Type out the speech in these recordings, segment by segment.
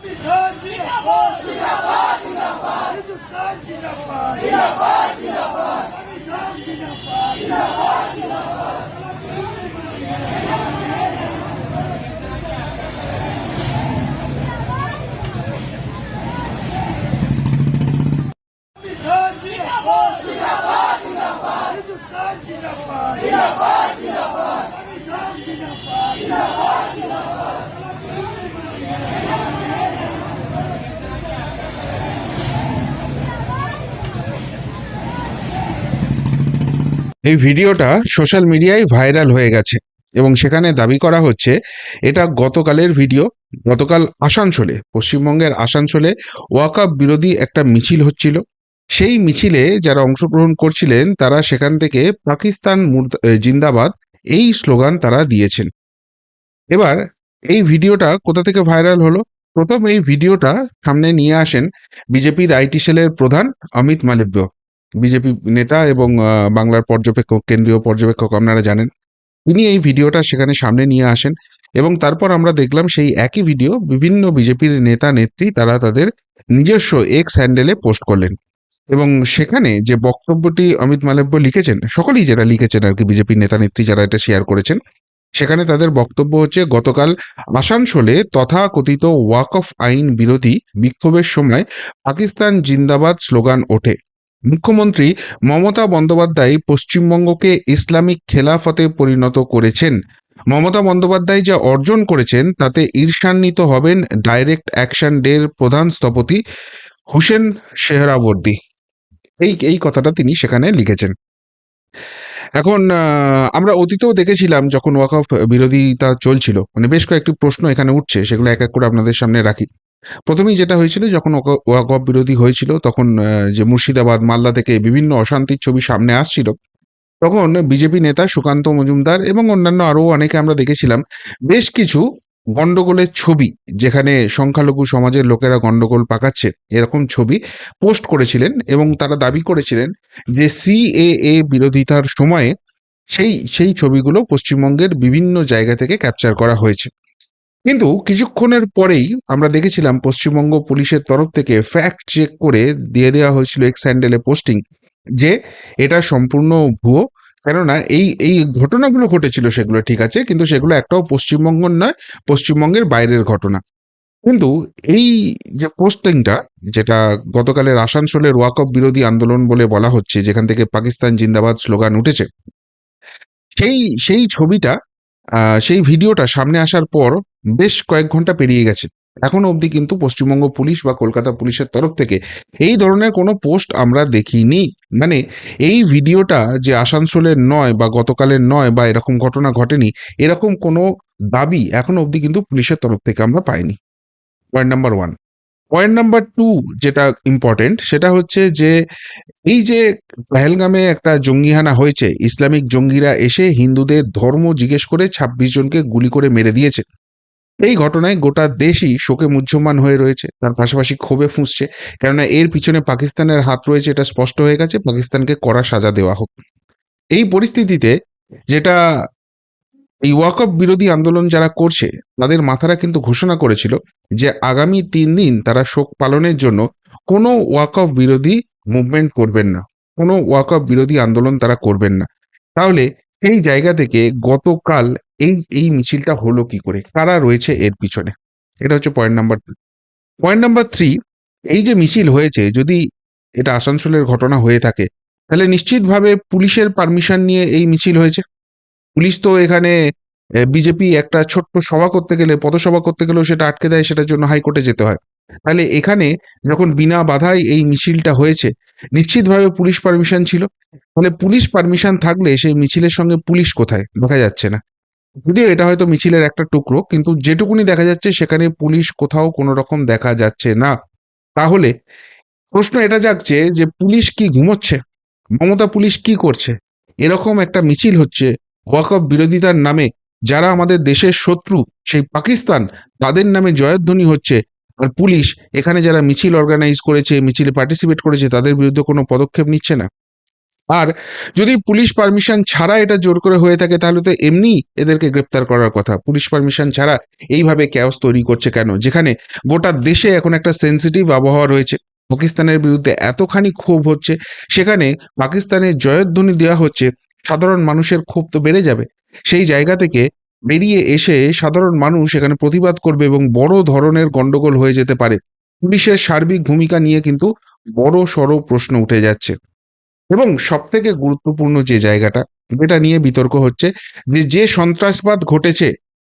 Amizade, এই ভিডিওটা social মিডিয়ায় ভাইরাল হয়ে গেছে এবং সেখানে দাবি করা হচ্ছে, এটা গতকালের ভিডিও, গতকাল আসানসোলে, পশ্চিমবঙ্গের আসানসোলে ওয়াকাপ বিরোধী একটা মিছিল হচ্ছিল। সেই মিছিলে যারা অংশগ্রহণ করছিলেন, তারা সেখান থেকে পাকিস্তান জিন্দাবাদ এই স্লোগান তারা দিয়েছেন। এবার এই ভিডিওটা কোথা থেকে ভাইরাল হলো? প্রথম এই ভিডিওটা সামনে নিয়ে আসেন বিজেপির আইটি সেলের প্রধান অমিত মালব্য। বিজেপি নেতা এবং বাংলার পর্যবেক্ষক, কেন্দ্রীয় পর্যবেক্ষক আপনারা জানেন। তিনি এই ভিডিওটা সেখানে সামনে নিয়ে আসেন এবং তারপর আমরা দেখলাম সেই একই ভিডিও বিভিন্ন বিজেপির নেতা, নেত্রী তারা তাদের নিজস্ব এক্স হ্যান্ডেলে পোস্ট করলেন। এবং সেখানে যে বক্তব্যটি অমিত মালব্য লিখেছেন, সকলেই যারা লিখেছেন আর কি বিজেপির নেতা, নেত্রী যারা এটা শেয়ার করেছেন, সেখানে তাদের বক্তব্য হচ্ছে, গতকাল আসানসোলে তথাকথিত ওয়াক অফ আইন বিরোধী বিক্ষোভের সময় পাকিস্তান জিন্দাবাদ স্লোগান ওঠে। মুখ্যমন্ত্রী মমতা বন্দ্যোপাধ্যায় পশ্চিমবঙ্গকে ইসলামিক খেলাফতে পরিণত করেছেন। মমতা বন্দ্যোপাধ্যায় যা অর্জন করেছেন, তাতে ঈর্ষান্বিত হবেন ডাইরেক্ট অ্যাকশন ডের প্রধান স্থপতি হুসেন শেহরাবর্দী। এই এই কথাটা তিনি সেখানে লিখেছেন। এখন আমরা অতীতেও দেখেছিলাম যখন ওয়াকফ বিরোধিতা চলছিল মানে বেশ কয়েকটি প্রশ্ন এখানে উঠছে, সেগুলো এক এক করে আপনাদের সামনে রাখি। প্রথমেই যেটা হয়েছিল, যখন ওয়াক- ওয়াকফ বিরোধী হয়েছিল, তখন যে মুর্শিদাবাদ, মালদা থেকে বিভিন্ন অশান্তির ছবি সামনে আসছিল, তখন বিজেপি নেতা সুকান্ত মজুমদার এবং অন্যান্য আরও অনেকে আমরা দেখেছিলাম, বেশ কিছু গন্ডগোলের ছবি, যেখানে সংখ্যালঘু সমাজের লোকেরা গন্ডগোল পাকাচ্ছে, এরকম ছবি পোস্ট করেছিলেন এবং তারা দাবি করেছিলেন যে সিএএ বিরোধিতার সময়ে সেই সেই ছবিগুলো পশ্চিমবঙ্গের বিভিন্ন জায়গা থেকে ক্যাপচার করা হয়েছে। কিন্তু কিছুক্ষণের পরেই আমরা দেখেছিলাম পশ্চিমবঙ্গ পুলিশের তরফ থেকে ফ্যাক্ট চেক করে দিয়ে দেওয়া হয়েছিল এক্স হ্যান্ডেলে পোস্টিং যে এটা সম্পূর্ণ ভুয়ো। কেননা এই এই ঘটনাগুলো ঘটেছিল সেগুলো ঠিক আছে, কিন্তু সেগুলো একটাও পশ্চিমবঙ্গের নয়, পশ্চিমবঙ্গের বাইরের ঘটনা। কিন্তু এই যে পোস্টিংটা যেটা গতকালের আসানসোলের ওয়াকফ বিরোধী আন্দোলন বলে বলা হচ্ছে, যেখান থেকে পাকিস্তান জিন্দাবাদ স্লোগান উঠেছে, সেই সেই ছবিটা সেই ভিডিওটা সামনে আসার পর বেশ কয়েক ঘণ্টা পেরিয়ে গেছে। এখনও অবধি কিন্তু পশ্চিমবঙ্গ পুলিশ বা কলকাতা পুলিশের তরফ থেকে এই ধরনের কোনো পোস্ট আমরা দেখিনি। মানে এই ভিডিওটা যে আসানসোলের নয় বা গতকালের নয় বা এরকম ঘটনা ঘটেনি, এরকম কোনো দাবি এখনও অবধি কিন্তু পুলিশের তরফ থেকে আমরা পাইনি। Point number one point number two যেটা ইম্পর্টেন্ট সেটা হচ্ছে যে এই যে পহেলগামে একটা জঙ্গিহানা হয়েছে, ইসলামিক জঙ্গিরা এসে হিন্দুদের ধর্ম জিজ্ঞেস করে ছাব্বিশ জনকে গুলি করে মেরে দিয়েছে। এই ঘটনায় গোটা দেশই শোকে মুহ্যমান হয়ে রয়েছে, তার পাশাপাশি ক্ষোভে ফুঁসছে। কেননা এর পিছনে পাকিস্তানের হাত রয়েছে, এটা স্পষ্ট হয়ে গেছে, পাকিস্তানকে কড়া সাজা দেওয়া হোক। এই পরিস্থিতিতে যেটা এই ওয়াকফ বিরোধী আন্দোলন যারা করছে, তাদের মাথারা কিন্তু ঘোষণা করেছিল যে আগামী তিন দিন তারা শোক পালনের জন্য কোনো ওয়াকফ বিরোধী মুভমেন্ট করবেন না। কোনো ওয়াকফ বিরোধী আন্দোলন তারা করবেন না। তাহলে সেই জায়গা থেকে গতকাল এই এই মিছিলটা হলো কি করে? কারা রয়েছে এর পিছনে? এটা হচ্ছে point number two point number three এই যে মিছিল হয়েছে, যদি এটা আসানসোলের ঘটনা হয়ে থাকে, তাহলে নিশ্চিতভাবে পুলিশের পারমিশন নিয়ে এই মিছিল হয়েছে। পুলিশ তো এখানে বিজেপি একটা ছোট্ট সভা করতে গেলে, পথসভা করতে গেলেও সেটা আটকে দেয়, সেটার জন্য হাইকোর্টে যেতে হয়। তাহলে এখানে যখন বিনা বাধায় এই মিছিলটা হয়েছে, নিশ্চিতভাবে পুলিশ পারমিশন ছিল। তাহলে পুলিশ পারমিশন থাকলে সেই মিছিলের সঙ্গে পুলিশ কোথায়? দেখা যাচ্ছে না। যদিও এটা হয়তো মিছিলের একটা টুকরো, কিন্তু যেটুকুনি দেখা যাচ্ছে সেখানে পুলিশ কোথাও কোনো রকম দেখা যাচ্ছে না। তাহলে প্রশ্ন এটা জাগছে যে পুলিশ কি ঘুমোচ্ছে? মমতা পুলিশ কি করছে? এরকম একটা মিছিল হচ্ছে ওয়াকফ বিরোধিতার নামে যারা আমাদের দেশের শত্রু, সেই পাকিস্তান, তাদের নামে জয়ধ্বনি হচ্ছে। আর পুলিশ এখানে যারা মিছিল অর্গানাইজ করেছে, মিছিলে পার্টিসিপেট করেছে, তাদের বিরুদ্ধে কোনো পদক্ষেপ নিচ্ছে না। আর যদি পুলিশ পারমিশন ছাড়া এটা জোর করে হয়ে থাকে, তাহলে তো এমনি এদেরকে গ্রেপ্তার করার কথা। পুলিশ পারমিশন ছাড়া এইভাবে ক্যাওস তৈরি করছে কেন? যেখানে গোটা দেশে এখন একটা সেন্সিটিভ আবহাওয়া রয়েছে। পাকিস্তানের বিরুদ্ধে এতখানি ক্ষোভ হচ্ছে, সেখানে পাকিস্তানের জয়ধ্বনি দেওয়া হচ্ছে। সাধারণ মানুষের ক্ষোভ তো বেড়ে যাবে। সেই জায়গা থেকে বেরিয়ে এসে সাধারণ মানুষ এখানে প্রতিবাদ করবে এবং বড় ধরনের গন্ডগোল হয়ে যেতে পারে। পুলিশের সার্বিক ভূমিকা নিয়ে কিন্তু বড় সড় প্রশ্ন উঠে যাচ্ছে। এবং সব থেকে গুরুত্বপূর্ণ যে জায়গাটা, যেটা নিয়ে বিতর্ক হচ্ছে, যে যে সন্ত্রাসবাদ ঘটেছে,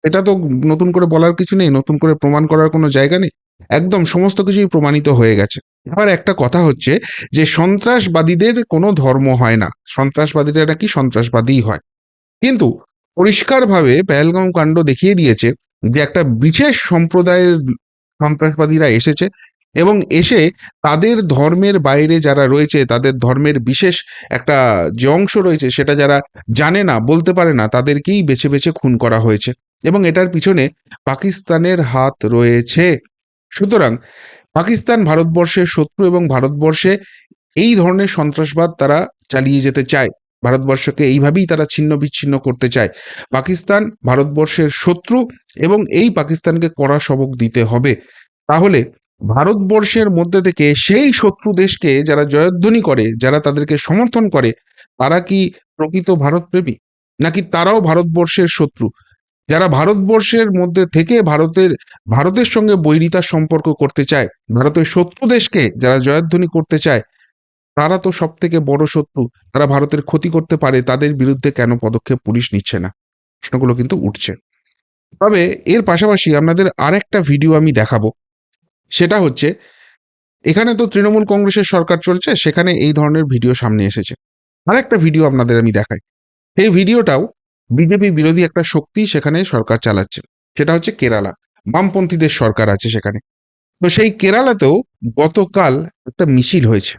এটা তো নতুন করে বলার কিছু নেই, নতুন করে প্রমাণ করার কোনো জায়গা নেই। একদম সমস্ত কিছুই প্রমাণিত হয়ে গেছে। এবার একটা কথা হচ্ছে যে সন্ত্রাসবাদীদের কোনো ধর্ম হয় না। সন্ত্রাসবাদীরা নাকি সন্ত্রাসবাদীই হয়। কিন্তু পরিষ্কারভাবে পেহেলগাঁও কাণ্ড দেখিয়ে দিয়েছে যে একটা বিশেষ সম্প্রদায়ের সন্ত্রাসবাদীরা এসেছে এবং এসে তাদের ধর্মের বাইরে যারা রয়েছে, তাদের ধর্মের বিশেষ একটা যে অংশ রয়েছে সেটা যারা জানে না, বলতে পারে না, তাদেরকেই বেছে বেছে খুন করা হয়েছে। এবং এটার পিছনে পাকিস্তানের হাত রয়েছে। সুতরাং পাকিস্তান ভারতবর্ষের শত্রু এবং ভারতবর্ষে এই ধরনের সন্ত্রাসবাদ তারা চালিয়ে যেতে চায়। ভারতবর্ষকে এইভাবেই তারা ছিন্ন বিচ্ছিন্ন করতে চায়। পাকিস্তান ভারতবর্ষের শত্রু এবং এই পাকিস্তানকে কড়া সবক দিতে হবে। তাহলে ভারতবর্ষের মধ্যে থেকে সেই শত্রু দেশকে যারা জয়ধ্বনি করে, যারা তাদেরকে সমর্থন করে, তারা কি প্রকৃত ভারতপ্রেমী? নাকি তারাও ভারতবর্ষের শত্রু? যারা ভারতবর্ষের মধ্যে থেকে ভারতের ভারতের সঙ্গে বৈরিতার সম্পর্ক করতে চায়, ভারতের শত্রু দেশকে যারা জয়ধ্বনি করতে চায়, তারা তো সব থেকে বড় শত্রু, তারা ভারতের ক্ষতি করতে পারে, তাদের বিরুদ্ধে কেন পদক্ষেপ পুলিশ নিচ্ছে না? প্রশ্নগুলো কিন্তু উঠছে। তবে এর পাশাপাশি আপনাদের আরেকটা ভিডিও আমি দেখাবো। সেটা হচ্ছে, এখানে তো তৃণমূল কংগ্রেসের সরকার চলছে, সেখানে এই ধরনের ভিডিও সামনে এসেছে। আরেকটা ভিডিও আপনাদের আমি দেখাই। এই ভিডিওটাও বিজেপি বিরোধী একটা শক্তি সেখানে সরকার চালাচ্ছে। সেটা হচ্ছে কেরালা। বামপন্থীদের সরকার আছে সেখানে। তো সেই কেরালাতেও গতকাল একটা মিছিল হয়েছে।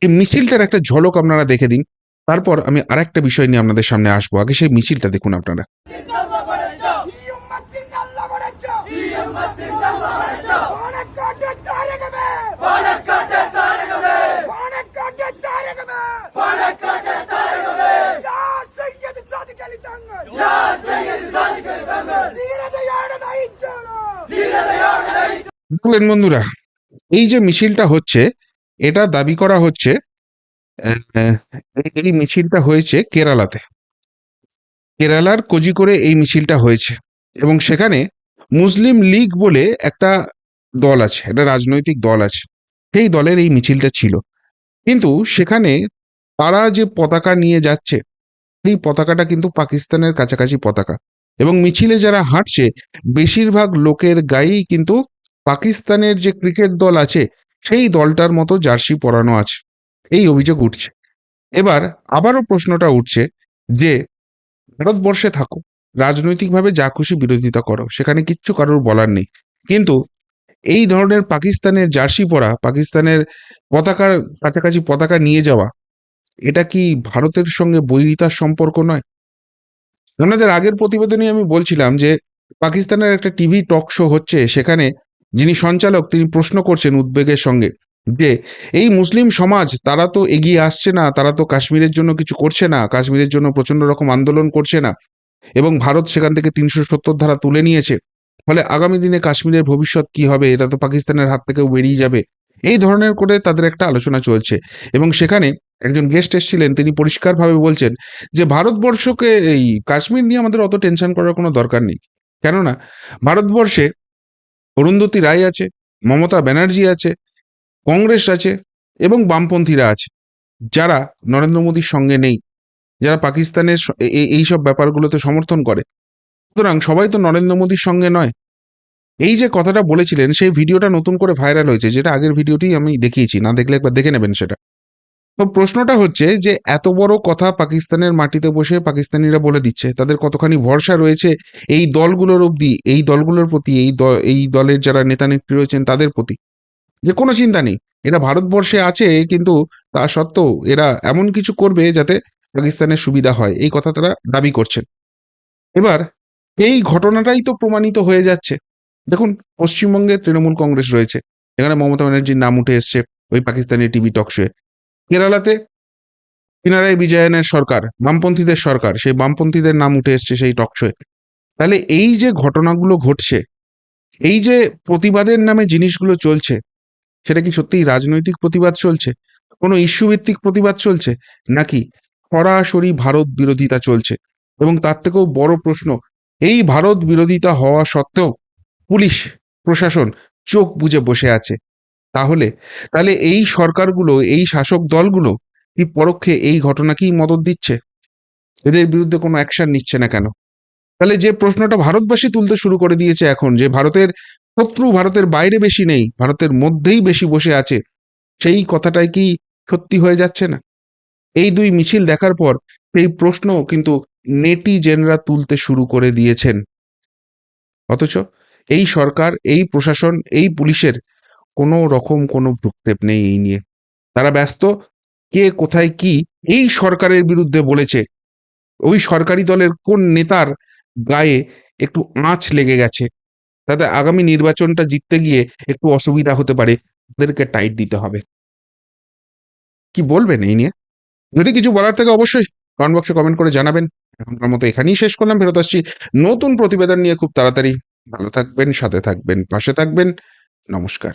এই মিছিলটার একটা ঝলক আপনারা দেখে দিন। তারপর আমি আরেকটা বিষয় নিয়ে আপনাদের সামনে আসব। আগে সেই মিছিলটা দেখুন আপনারা। സാദിഖ് അലി തങ്ങൾ യാ സയ്യിദ് സാദിഖ് അലി തങ്ങൾ ധീരതയോടെ നയിച്ചോളൂ ധീരതയോടെ দেখলেন বন্ধুরা এই যে মিছিলটা হচ্ছে এটা দাবি করা হচ্ছে আহ, এই- এই মিছিলটা হয়েছে কেরালাতে কেরালার কোজিকোড়ে এই মিছিলটা হয়েছে এবং সেখানে মুসলিম লীগ বলে একটা দল আছে একটা রাজনৈতিক দল আছে সেই দলের এই মিছিলটা ছিল কিন্তু সেখানে তারা যে পতাকা নিয়ে যাচ্ছে এই পতাকাটা কিন্তু পাকিস্তানের কাছাকাছি পতাকা। এবং মিছিলে যারা হাঁটছে, বেশিরভাগ লোকের গায়েই কিন্তু পাকিস্তানের যে ক্রিকেট দল আছে, সেই দলটার মতো জার্সি পরানো আছে। এই অভিযোগ উঠছে। এবার আবারও প্রশ্নটা উঠছে যে, ভারতবর্ষে থাকো, রাজনৈতিকভাবে যা খুশি বিরোধিতা করো, সেখানে কিচ্ছু কারোর বলার নেই। কিন্তু এই ধরনের পাকিস্তানের জার্সি পরা, পাকিস্তানের পতাকার কাছাকাছি পতাকা নিয়ে যাওয়া এটা কি ভারতের সঙ্গে বৈরিতার সম্পর্ক নয়? আপনাদের আগের প্রতিবেদনে আমি বলছিলাম যে পাকিস্তানের একটা টিভি টক শো হচ্ছে, সেখানে যিনি সঞ্চালক, তিনি প্রশ্ন করছেন উদ্বেগের সঙ্গে যে এই মুসলিম সমাজ, তারা তো এগিয়ে আসছে না, তারা তো কাশ্মীরের জন্য কিছু করছে না, কাশ্মীরের জন্য প্রচণ্ড রকম আন্দোলন করছে না এবং ভারত সেখান থেকে তিনশো সত্তর ধারা তুলে নিয়েছে। ফলে আগামী দিনে কাশ্মীরের ভবিষ্যৎ কি হবে, এটা তো পাকিস্তানের হাত থেকেও বেরিয়ে যাবে। এই ধরনের করে তাদের একটা আলোচনা চলছে এবং সেখানে একজন গেস্ট এসেছিলেন, তিনি পরিষ্কারভাবে বলছেন যে, ভারতবর্ষকে এই কাশ্মীর নিয়ে আমাদের অত টেনশন করার কোনো দরকার নেই। কেননা, ভারতবর্ষে অরুন্ধতী রায় আছে, মমতা ব্যানার্জি আছে, কংগ্রেস আছে এবং বামপন্থীরা আছে। যারা নরেন্দ্র মোদীর সঙ্গে নেই, যারা পাকিস্তানের স- এ- এ- এইসব ব্যাপারগুলোতে সমর্থন করে। সুতরাং সবাই তো নরেন্দ্র মোদীর সঙ্গে নয়। এই যে কথাটা বলেছিলেন, সেই ভিডিওটা নতুন করে ভাইরাল হয়েছে, যেটা আগের ভিডিওটি আমি দেখিয়েছি, না দেখলে একবার দেখে নেবেন সেটা। প্রশ্নটা হচ্ছে যে, এত বড় কথা পাকিস্তানের মাটিতে বসে পাকিস্তানিরা বলে দিচ্ছে, তাদের কতখানি ভরসা রয়েছে এই দলগুলোর অবধি, এই দলগুলোর প্রতি, এই এই দলের যারা নেতা নেত্রী রয়েছেন তাদের প্রতি? যে কোনো চিন্তা নেই, এরা ভারতবর্ষে আছে কিন্তু তা সত্ত্বেও এরা এমন কিছু করবে যাতে পাকিস্তানের সুবিধা হয়, এই কথা তারা দাবি করছেন। এবার, এই ঘটনাটাই তো প্রমাণিত হয়ে যাচ্ছে। দেখুন, পশ্চিমবঙ্গে তৃণমূল কংগ্রেস রয়েছে, এখানে মমতা ব্যানার্জির নাম উঠে এসছে ওই পাকিস্তানি টিভি টক শোয়ে। কেরালাতে পিনারাই বিজয়নের সরকার, বামপন্থীদের সরকার, সেই বামপন্থীদের নাম উঠে এসছে সেই টকশোয়ে তাহলে এই যে ঘটনাগুলো ঘটছে, এই যে প্রতিবাদের নামে জিনিসগুলো চলছে, সেটা কি সত্যিই রাজনৈতিক প্রতিবাদ চলছে? কোনো ইস্যু ভিত্তিক প্রতিবাদ চলছে? নাকি সরাসরি ভারত বিরোধিতা চলছে? এবং তার থেকেও বড় প্রশ্ন, এই ভারত বিরোধিতা হওয়া সত্ত্বেও পুলিশ প্রশাসন চোখ বুজে বসে আছে। তাহলে তাহলে এই সরকারগুলো, এই শাসক দলগুলো কি পরোক্ষে এই ঘটনাকেই মদত দিচ্ছে? এদের বিরুদ্ধে কোনো অ্যাকশন নিচ্ছে না কেন? তাহলে যে প্রশ্নটা ভারতবাসী তুলতে শুরু করে দিয়েছে এখন, যে ভারতের শত্রু ভারতের বাইরে বেশি নেই, ভারতের মধ্যেই বেশি বসে আছে, সেই কথাটাই কি সত্যি হয়ে যাচ্ছে না? এই দুই মিছিল দেখার পর সেই প্রশ্ন কিন্তু নেটিজেনরা তুলতে শুরু করে দিয়েছেন। অথচ এই সরকার, এই প্রশাসন, এই পুলিশের কোনো রকম কোনো ভ্রুক্ষেপ নেই এই নিয়ে। তারা ব্যস্ত, কে কোথায় কি, এই সরকারের বিরুদ্ধে বলেছে। ওই সরকারি দলের কোন নেতার গায়ে একটু আঁচ লেগে গেছে। তাতে আগামী নির্বাচনটা জিততে গিয়ে একটু অসুবিধা হতে পারে। ওদেরকে টাইট দিতে হবে। কি বলবেন এই নিয়ে? যদি কিছু বলার থাকে অবশ্যই কমেন্ট বক্সে কমেন্ট করে জানাবেন। এখনকার মতো এখানেই শেষ করলাম, ফেরত আসছি নতুন প্রতিবেদন নিয়ে খুব তাড়াতাড়ি। ভালো থাকবেন, সাথে থাকবেন, পাশে থাকবেন। নমস্কার।